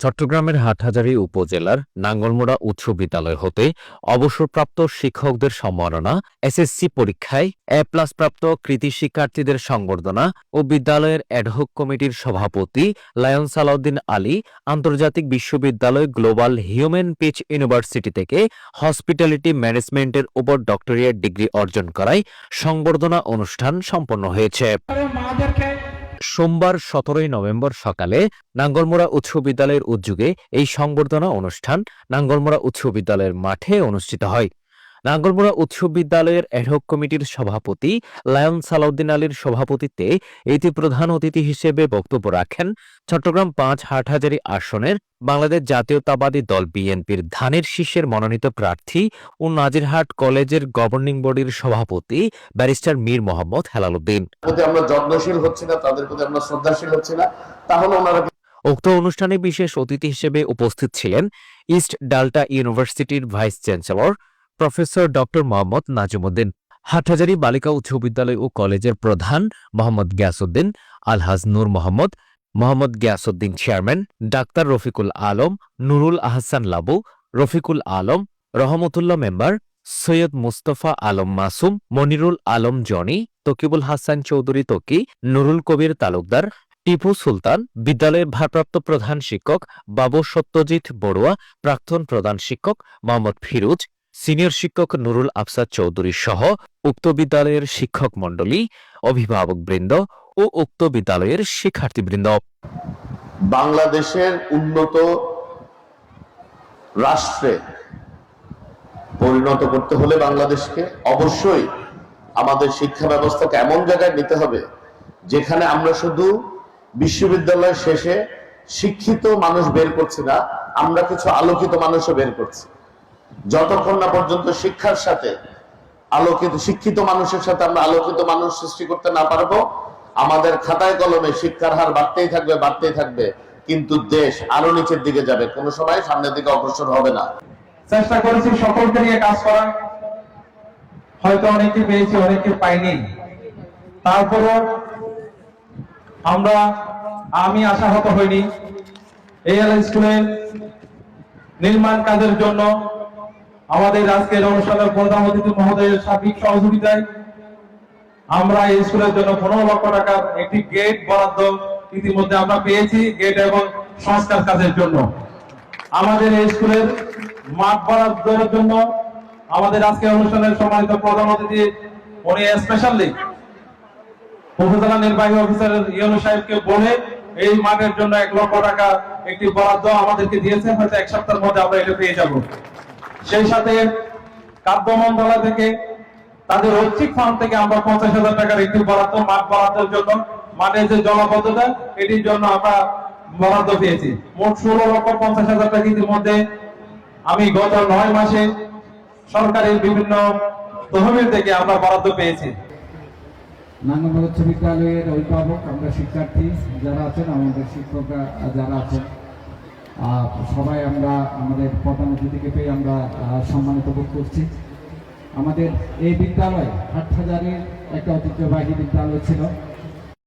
চট্টগ্রামের হাটহাজারী উপজেলার নাঙ্গলমোড়া উচ্চ বিদ্যালয় হতে অবসরপ্রাপ্ত শিক্ষকদের সম্মাননা, এসএসসি পরীক্ষায় এ প্লাস প্রাপ্ত কৃতি শিক্ষার্থীদের সংবর্ধনা ও বিদ্যালয়ের অ্যাডহক কমিটির সভাপতি লায়ন সালাউদ্দিন আলী আন্তর্জাতিক বিশ্ববিদ্যালয় গ্লোবাল হিউম্যান পিচ ইউনিভার্সিটি থেকে হসপিটালিটি ম্যানেজমেন্টের উপর ডক্টরিয়েট ডিগ্রি অর্জন করায় সংবর্ধনা অনুষ্ঠান সম্পন্ন হয়েছে। সোমবার সতেরোই নভেম্বর সকালে নাঙ্গলমোড়া উচ্চ বিদ্যালয়ের উদ্যোগে এই সংবর্ধনা অনুষ্ঠান নাঙ্গলমোড়া উচ্চ বিদ্যালয়ের মাঠে অনুষ্ঠিত হয়। নাঙ্গলমোড়া উচ্চ বিদ্যালয়ের অ্যাডহক কমিটির সভাপতি লায়ন সালাউদ্দিন আলীর সভাপতিত্বে এতে প্রধান অতিথি হিসেবে বক্তব্য রাখেন চট্টগ্রাম পাঁচ হাটহাজারী আসনের বাংলাদেশ জাতীয়তাবাদী দল বিএনপির ধানের শীষের মনোনীত প্রার্থী ও নাজিরহাট কলেজের গভর্নিং বডির সভাপতি ব্যারিস্টার মীর মোহাম্মদ হেলালুদ্দিন আমরা যত্নশীল হচ্ছি না তাদের প্রতি আমরা শ্রদ্ধাশীল হচ্ছি না তাহলে ওনারা উক্ত অনুষ্ঠানে বিশেষ অতিথি হিসেবে উপস্থিত ছিলেন ইস্ট ডাল্টা ইউনিভার্সিটির vice chancellor professor doctor Mohammad Nazimuddin, Hathazari বালিকা উচ্চ বিদ্যালয় ও কলেজের প্রধান মোহাম্মদ গিয়াসউদ্দিন, আলহাজ নূর মোহাম্মদ মোহাম্মদ গিয়াসউদ্দিন চেয়ারম্যান, ডাক্তার রফিকুল আলম, নুরুল আহসান লাবু, রফিকুল আলম, রহমতুল্লাহ মেম্বার, সৈয়দ মুস্তফা আলম মাসুম, মনিরুল আলম জনি, তকিবুল হাসান চৌধুরী তকি, নুরুল কবির তালুকদার, টিপু সুলতান, বিদ্যালয়ের ভারপ্রাপ্ত প্রধান শিক্ষক, বাবু সত্যজিৎ বড়ুয়া, প্রাক্তন প্রধান শিক্ষক, মোহাম্মদ ফিরোজ সিনিয়র শিক্ষক নুরুল আফসাদ চৌধুরী সহ উক্ত বিদ্যালয়ের শিক্ষক মণ্ডলী অভিভাবকবৃন্দ ও উক্ত বিদ্যালয়ের শিক্ষার্থীবৃন্দ। বাংলাদেশের উন্নত রাষ্ট্রে পরিণত করতে হলে বাংলাদেশকে অবশ্যই আমাদের শিক্ষা ব্যবস্থাকে এমন জায়গায় নিতে হবে, যেখানে আমরা শুধু বিশ্ববিদ্যালয় শেষে শিক্ষিত মানুষ বের করছি না, আমরা কিছু আলোকিত মানুষও বের করছি। যতক্ষণ না পর্যন্ত শিক্ষার সাথে আলোকিত, শিক্ষিত মানুষের সাথে আমরা আলোকিত মানুষ সৃষ্টি করতে না পারব, আমাদের খাতায় কলমে শিক্ষার হার বাড়তেই থাকবে বাড়তেই থাকবে, কিন্তু দেশ আরও নিচের দিকে যাবে। কোনো সময় সামনের দিকে অগ্রসর হবে না। চেষ্টা করেছি সকলকে নিয়ে কাজ করা হয়তো অনেকে পেয়েছি, অনেকে পাইনি। তারপরও আমরা, আমি আশাহত হইনি। এএল স্কুলের নির্মাণ কাজের জন্য আমাদের আজকের অনুষ্ঠানের প্রধান অতিথি মহোদয়ের সার্বিক সহযোগিতায় আমরা এই স্কুলের জন্য পনেরো লক্ষ টাকার একটি গেট বরাদ্দ ইতিমধ্যে আমরা পেয়েছি, গেট এবং সংস্কার কাজের জন্য। আমাদের এই স্কুলের মাঠ বরাদ্দের জন্য আমাদের আজকে অনুষ্ঠানের সম্মানিত প্রধান অতিথি, উনি স্পেশালি উপজেলা নির্বাহী অফিসার ইয়নু সাহেবকে বলে এই মাঠের জন্য এক লক্ষ টাকা একটি বরাদ্দ আমাদেরকে দিয়েছে হয়তো এক সপ্তাহের মধ্যে আমরা এটা পেয়ে যাব। সেই সাথে কাব্য মন্ত্রণালয় থেকে তাদের ঐচ্ছিক ফান্ড থেকে আমরা পঞ্চাশ হাজার টাকার একটি বরাদ্দ, মাঠ বরাদ্দের জন্য মাঠের যে জলাবদ্ধতা, এটির জন্য আমরা বরাদ্দ পেয়েছি। মোট ষোলো লক্ষ পঞ্চাশ হাজার টাকা ইতিমধ্যে আমি গত নয় মাসে সরকারের বিভিন্ন তহবিল থেকে আমরা বরাদ্দ পেয়েছি। নাঙ্গলবাগ উচ্চ বিদ্যালয়ের অভিভাবক, আমরা শিক্ষার্থী যারা আছেন, আমাদের শিক্ষকরা যারা আছেন সবাই আমরা আমাদের প্রধান অতিথিকে পেয়ে আমরা সম্মানিত বোধ করছি। আমাদের এই বিদ্যালয় হাটহাজারের একটা ঐতিহ্যবাহী বিদ্যালয় ছিল।